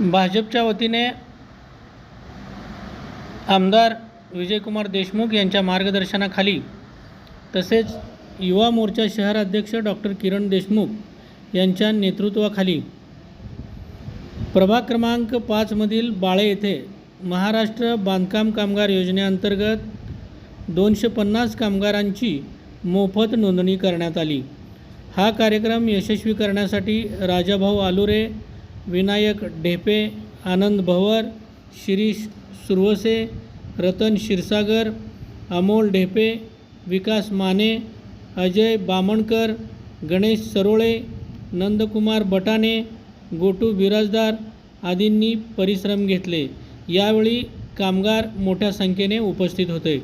भाजपच्या वतीने आमदार विजयकुमार देशमुख यांच्या मार्गदर्शनाखाली तसेच युवा मोर्चा शहर अध्यक्ष डॉक्टर किरण देशमुख यांच्या नेतृत्वाखाली प्रभाग क्रमांक पाचमधील बाळे येथे महाराष्ट्र बांधकाम कामगार योजनेअंतर्गत दोनशे पन्नास कामगारांची मोफत नोंदणी करण्यात आली. हा कार्यक्रम यशस्वी करण्यासाठी राजाभाऊ आलुरे विनायक ढेपे आनंद भवर शिरीष सुरवसे रतन क्षीरसागर अमोल ढेपे विकास माने अजय बामणकर गणेश सरोळे नंदकुमार बटाणे गोटू बिराजदार आदींनी परिश्रम घेतले. यावेळी कामगार मोठ्या संख्येने उपस्थित होते.